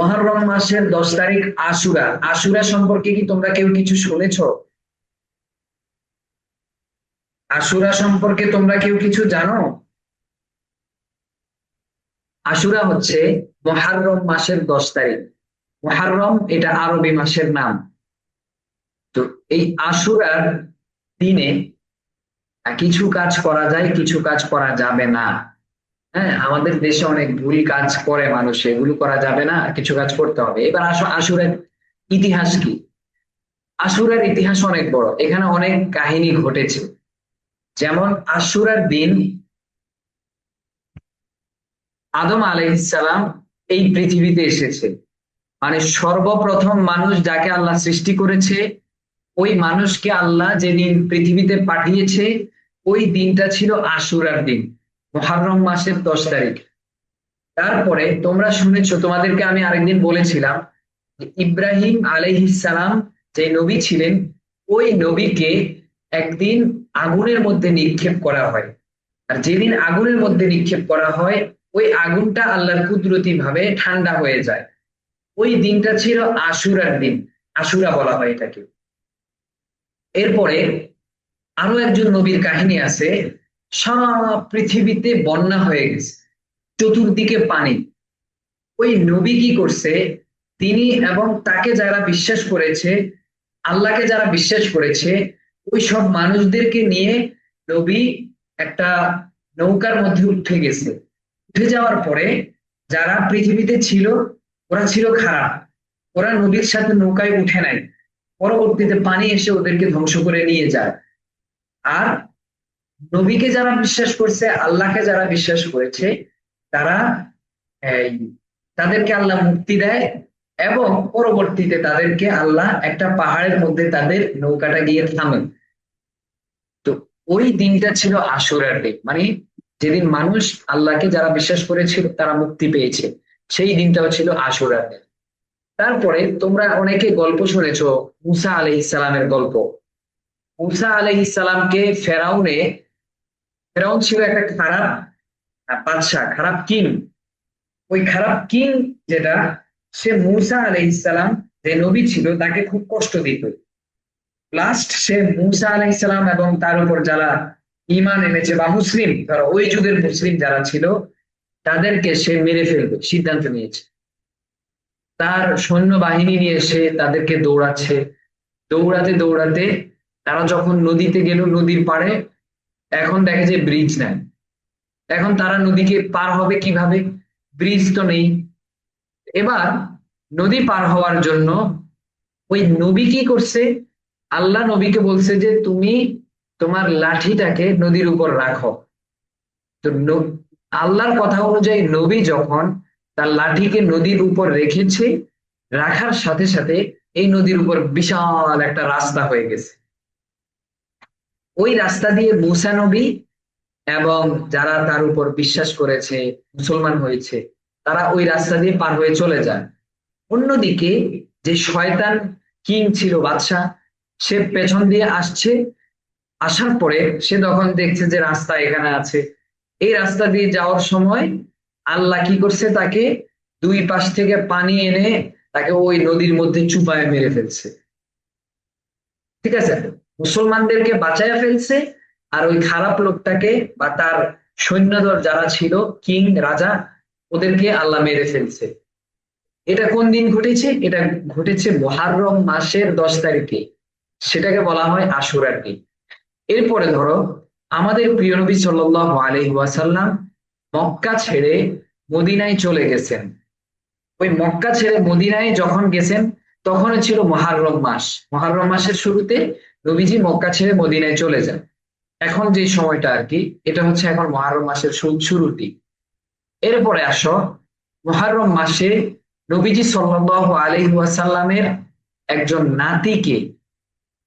মহরম মাসের দশ তারিখ আশুরা। আশুরা সম্পর্কে কি তোমরা কেউ কিছু শুনেছ? আশুরা সম্পর্কে তোমরা কেউ কিছু জানো? আশুরা হচ্ছে মহারম মাসের দশ তারিখ। মহারম এটা আরবি মাসের নাম। তো এই আশুরার দিনে কিছু কাজ করা যায়, কিছু কাজ করা যাবে না। হ্যাঁ আমাদের দেশে অনেক ভুল কাজ করে মানুষ, এগুলো করা যাবে না, কিছু কাজ করতে হবে। এবার আসো, আসুরের ইতিহাস কি? আসুরের ইতিহাস অনেক বড়। এখানে অনেক কাহিনী ঘটেছে। যেমন আশুরার দিন, আদম আলাইসালাম এই পৃথিবীতে এসেছে। মানে সর্বপ্রথম মানুষ যাকে আল্লাহ সৃষ্টি করেছে, ওই মানুষকে আল্লাহ যেদিন পৃথিবীতে পাঠিয়েছে, ওই দিনটা ছিল আশুরার দিন। মহারম মাসের দশ তারিখ। তারপরে তোমরা শুনেছো, তোমাদেরকে আমি আরেকদিন বলেছিলাম ইব্রাহিম আলাইহিসালাম যে নবী ছিলেন, ওই নবীকে একদিন আগুনের মধ্যে নিক্ষেপ করা হয়। আর যেদিন আগুনের মধ্যে নিক্ষেপ করা হয়, ওই আগুনটা আল্লাহর কুদরতি ভাবে ঠান্ডা হয়ে যায়। ওই দিনটা ছিল আশুরার দিন, আশুরা বলা হয় এটাকে। এরপরে আরও একজন নবীর কাহিনী আছে সারা পৃথিবীতে বন্যা হয়ে গেছে, চতুর্দিকে পানি। ওই নবী কি করছে? তিনি এবং তাকে যারা বিশ্বাস করেছে, আল্লাহকে যারা বিশ্বাস করেছে, ওই সব মানুষদেরকে নিয়ে নবী একটা নৌকার মধ্যে উঠে গেছে। উঠে যাওয়ার পরে যারা পৃথিবীতে ছিল, ওরা ছিল খারাপ। ওরা নদীর সাথে নৌকায় উঠে নাই। পরবর্তীতে পানি এসে ওদেরকে ধ্বংস করে নিয়ে যায়। আর নবীকে যারা বিশ্বাস করছে, আল্লাহকে যারা বিশ্বাস করেছে, তারা তাদেরকে আল্লাহ মুক্তি দেয় এবং পরবর্তীতে তাদেরকে আল্লাহ একটা পাহাড়ের মধ্যে তাদের নৌকাটা গিয়ে থামেন। তো ওই দিনটা ছিল আসরের দিন। মানে যেদিন মানুষ আল্লাহকে যারা বিশ্বাস করেছিল, তারা মুক্তি পেয়েছে। সেই দিনটাও ছিল আশুরার দিন। তারপরে তোমরা অনেকে গল্প শুনেছ, মুসা আলহ ইসালামের গল্প। মুসা আলহ ইসালামকে ফেরাউনে ফেরাউন ছিল একটা খারাপ বাদশাহ, খারাপ কিং। ওই খারাপ কিং যেটা, সে মুসা আলহ ইসালাম যে নবী ছিল, তাকে খুব কষ্ট দিত। লাস্ট সে মুসা আলহ ইসালাম এবং তার উপর যারা ইমান এনেছে বা মুসলিম, ধরো ওই যুগের মুসলিম যারা ছিল, তাদেরকে সে মেরে ফেলবে, সিদ্ধান্ত নিয়েছে। তার সৈন্য বাহিনী নিয়ে এসে তাদেরকে দৌড়াচ্ছে। দৌড়াতে দৌড়াতে তারা যখন নদীতে গেল, নদীর পাড়ে এখন দেখে যে ব্রিজ নাই। এখন তারা নদীকে পার হবে কীভাবে? ব্রিজ তো নেই। এবার নদী পার হওয়ার জন্য ওই নবী কি করছে? আল্লাহ নবীকে বলছে যে, তুমি তোমার লাঠিটাকে নদীর উপর রাখো। তো আল্লাহর কথা অনুযায়ী নবী যখন তার লাঠিকে নদীর উপর রেখেছে, রাখার সাথে সাথে এই নদীর উপর বিশাল একটা রাস্তা হয়ে গেছে। ওই রাস্তা দিয়ে মুসা নবী এবং যারা তার উপর বিশ্বাস করেছে, মুসলমান হয়েছে, তারা ওই রাস্তা দিয়ে পার হয়ে চলে যায়। অন্যদিকে যে শয়তান কিং ছিল বাদশাহ, সে পেছন দিয়ে আসছে। আসার পরে সে তখন দেখছে যে রাস্তা এখানে আছে। এই রাস্তা দিয়ে যাওয়ার সময় আল্লাহ কি করছে তাকে দুই পাশ থেকে পানি এনে তাকে ওই নদীর মধ্যে চুপায় মেরে ফেলছে। ঠিক আছে? মুসলমানদেরকে বাঁচাইয়া ফেলছে আর ওই খারাপ লোকটাকে বা তার সৈন্যদর যারা ছিল, কিং, রাজা, ওদেরকে আল্লাহ মেরে ফেলছে। এটা কোন দিন ঘটেছে? এটা ঘটেছে মহারম মাসের দশ তারিখে। সেটাকে বলা হয় আশুরার দিন। এরপরে ধরো, আমাদের প্রিয় নবী সাল্লাহ আলহিহাসাল্লাম মক্কা ছেড়ে মদিনায় চলে গেছেন। ওই মক্কা ছেড়ে মদিনায় যখন গেছেন তখন ছিল মহারম মাস। মহারম মাসের শুরুতে নবীজি মক্কা ছেড়ে মদিনায় চলে যান। এখন যে সময়টা আর কি, এটা হচ্ছে এখন মহারম মাসের দিক এরপরে আসো, মহারম মাসে নবীজি সাল্লাহ আলহিহাসাল্লামের একজন নাতিকে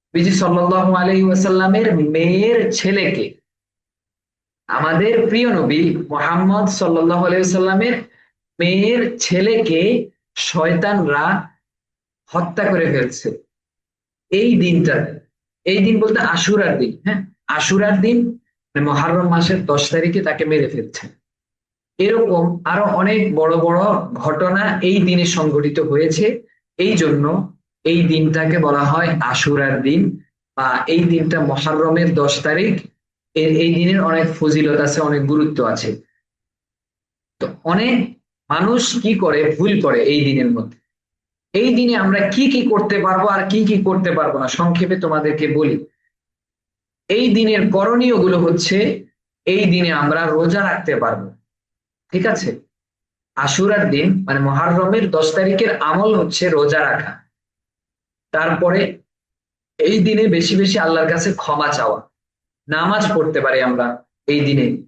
নবীজি সাল্লাহ আলহিহাসাল্লামের মেয়ের ছেলেকে, আমাদের প্রিয় নবী মোহাম্মদ সাল্লাহ আলাইসাল্লামের মেয়ের ছেলেকে শয়তানরা হত্যা করে ফেলছে। এই দিনটা এই দিন বলতে আশুরার দিন হ্যাঁ? আশুরার দিন মানে মহারম মাসের দশ তারিখে তাকে মেরে ফেলছে। এরকম আরও অনেক বড় বড় ঘটনা এই দিনে সংঘটিত হয়েছে। এই জন্য এই দিনটাকে বলা হয় আশুরার দিন বা এই দিনটা মহারমের দশ তারিখ। এর এই দিনের অনেক ফজিলত আছে, অনেক গুরুত্ব আছে। তো অনেক মানুষ কি করে, ভুল করে এই দিনের মধ্যে? এই দিনে আমরা কি কি করতে পারব আর কি কি করতে পারব না? সংক্ষেপে তোমাদেরকে বলি। এই দিনের করণীয়গুলো হচ্ছে, এই দিনে আমরা রোজা রাখতে পারব। ঠিক আছে? আশুরার দিন মানে মহারমের দশ তারিখের আমল হচ্ছে রোজা রাখা। তারপরে এই দিনে বেশি বেশি আল্লাহর কাছে ক্ষমা চাওয়া। নামাজ পড়তে পারি আমরা এই দিনে।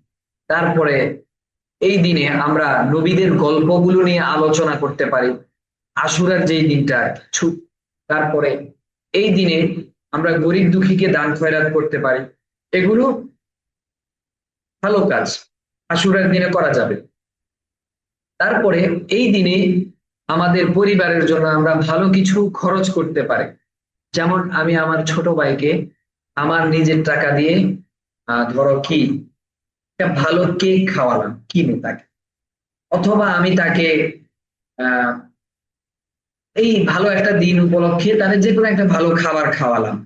তারপরে এই দিনে আমরা নবীদের গল্পগুলো নিয়ে আলোচনা করতে পারি। আশুরার যেই দিনটা তারপরে এই দিনে আমরা গরিব দুঃখীকে দান খয়রাত করতে পারি। এগুলো ভালো কাজ, আশুরার দিনে করা যাবে। তারপরে এই দিনে আমাদের পরিবারের জন্য আমরা ভালো কিছু খরচ করতে পারি। যেমন আমি আমার ছোট ভাইকে আমার নিজের টাকা দিয়ে ধরো কি ভালো কেক খাওয়ালাম, কিনে তাকে। অথবা আমি তাকে আহ এই ভালো একটা দিন উপলক্ষে তাদের যে কোনো একটা ভালো খাবার খাওয়ালাম।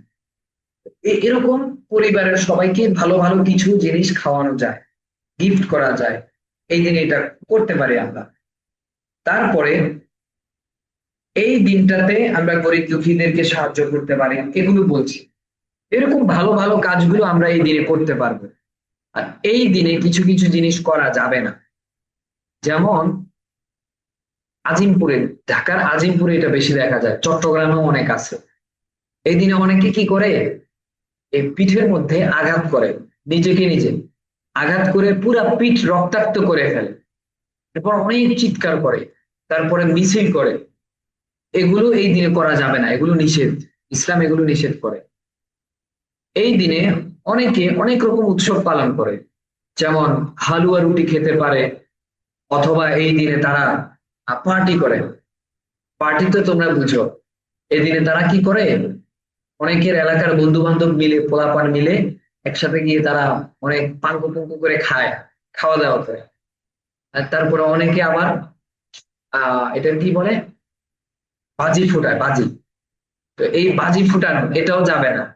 এরকম পরিবারের সবাইকে ভালো ভালো কিছু জিনিস খাওয়ানো যায় গিফট করা যায়, এই দিনে এটা করতে পারি আমরা। তারপরে এই দিনটাতে আমরা গরিব দুঃখীদেরকে সাহায্য করতে পারি, এগুলো বলছি। এরকম ভালো ভালো কাজগুলো আমরা এই দিনে করতে পারব। আর এই দিনে কিছু কিছু জিনিস করা যাবে না। যেমন আজিমপুরে, ঢাকার আজিমপুরে এটা বেশি দেখা যায়, চট্টগ্রামেও অনেক আছে। এই দিনে অনেকে কি করে? এই পিঠের মধ্যে আঘাত করে, নিজেকে নিজে। আঘাত করে পুরা পিঠ রক্তাক্ত করে ফেলে। এরপর অনেক চিৎকার করে, তারপরে মিছিল করে। এগুলো এই দিনে করা যাবে না, এগুলো নিষেধ। ইসলাম এগুলো নিষেধ করে। এই দিনে অনেকে অনেক রকম উৎসব পালন করে। যেমন হালুয়া রুটি খেতে পারে, অথবা এই দিনে তারা পার্টি করে। পার্টি তো তোমরা বুঝো এই দিনে তারা কি করে? অনেকের এলাকার বন্ধু বান্ধব মিলে, পোলাপান মিলে একসাথে গিয়ে তারা অনেক পাঙ্কু পুঙ্কু করে খায়, খাওয়া দাওয়া করে। আর তারপরে অনেকে আবার, আহ এটা কি বলে? বাজি ফুটায়, বাজি। তো এই বাজি ফুটানো, এটাও যাবে না।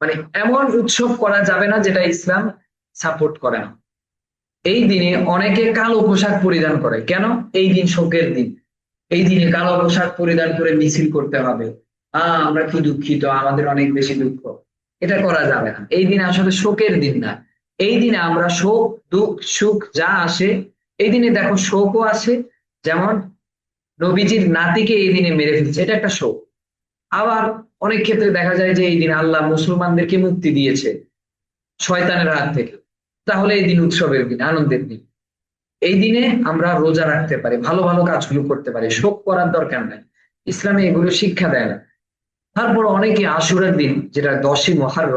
মানে এমন উৎসব করা যাবে না যেটা ইসলাম সাপোর্ট করে না। এই দিনে অনেকে কালো পোশাক পরিধান করে। কেন? এই দিন শোকের দিন। এই দিনে কালো পোশাক পরিধান করে মিছিল করতে হবে। আহ আমরা কি দুঃখিত, আমাদের অনেক বেশি দুঃখ। এটা করা যাবে না। এই দিন আসলে শোকের দিন না। এই দিনে আমরা শোক, দুঃখ, সুখ যা আসে, এই দিনে দেখো শোকও আসে। যেমন নবীজির নাতিকে এই দিনে মেরে ফেলছে। এটা একটা শোক। আবার অনেক ক্ষেত্রে দেখা যায় যে এই দিন আল্লাহ মুসলমানদেরকে মুক্তি দিয়েছে। শয়তানের হাত থেকে। তাহলে এই দিন উৎসবের দিন, আনন্দের দিন। এই দিনে আমরা রোজা রাখতে পারি, ভালো ভালো কাজগুলো করতে পারি, শোক করার দরকার নাই। ইসলামে এগুলো শিক্ষা দেয় না। তারপর অনেকে আশুরার দিন, যেটা দশই মহারম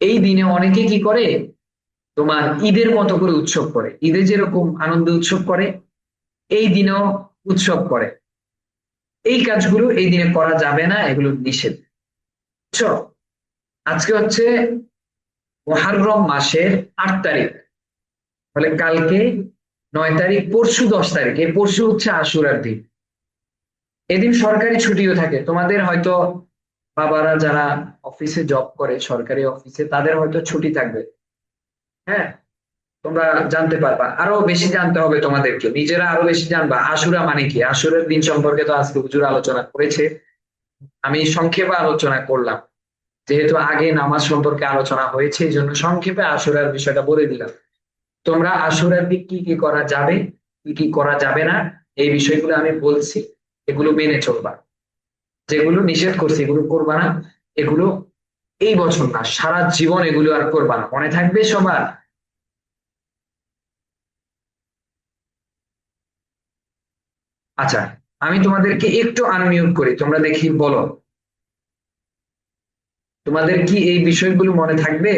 এই দিনে অনেকে কি করে? তোমার ঈদের মতো করে উৎসব করে। ঈদে যেরকম আনন্দ উৎসব করে, এই দিনেও উৎসব করে। এই কাজগুলো এই দিনে করা যাবে না, এগুলো নিষেধ? আজকে হচ্ছে মহারম মাসের আট তারিখ। তাহলে কালকে নয় তারিখ, পরশু দশ তারিখ। এই পরশু হচ্ছে আশুরার দিন। এদিন সরকারি ছুটিও থাকে। তোমাদের হয়তো বাবারা যারা অফিসে জব করে, সরকারি অফিসে, তাদের হয়তো ছুটি থাকবে। হ্যাঁ? তোমরা জানতে পারবা। আরও বেশি জানতে হবে তোমাদেরকে। নিজেরা আরও বেশি জানবা। আশুরা মানে কি? আশুরের দিন সম্পর্কে তো আজকে হুজুর আলোচনা করেছে। আমি সংক্ষেপে আলোচনা করলাম। যেহেতু আগে নামাজ সম্পর্কে আলোচনা হয়েছে, এই জন্য সংক্ষেপে আশুরার বিষয়টা বলে দিলাম। তোমরা আশুরার দিক কি কি করা যাবে, কি কি করা যাবে না, এই বিষয়গুলো আমি বলছি, এগুলো মেনে চলবা। যেগুলো নিষেধ করছি, এগুলো করবা না, এগুলো এই বছর না, সারা জীবন এগুলো আর করবা না। মনে থাকবে সবার? আচ্ছা আমি তোমাদেরকে একটু আনমিউট করি, তোমরা দেখি বলো। তোমাদের কি এই বিষয়গুলো মনে থাকবে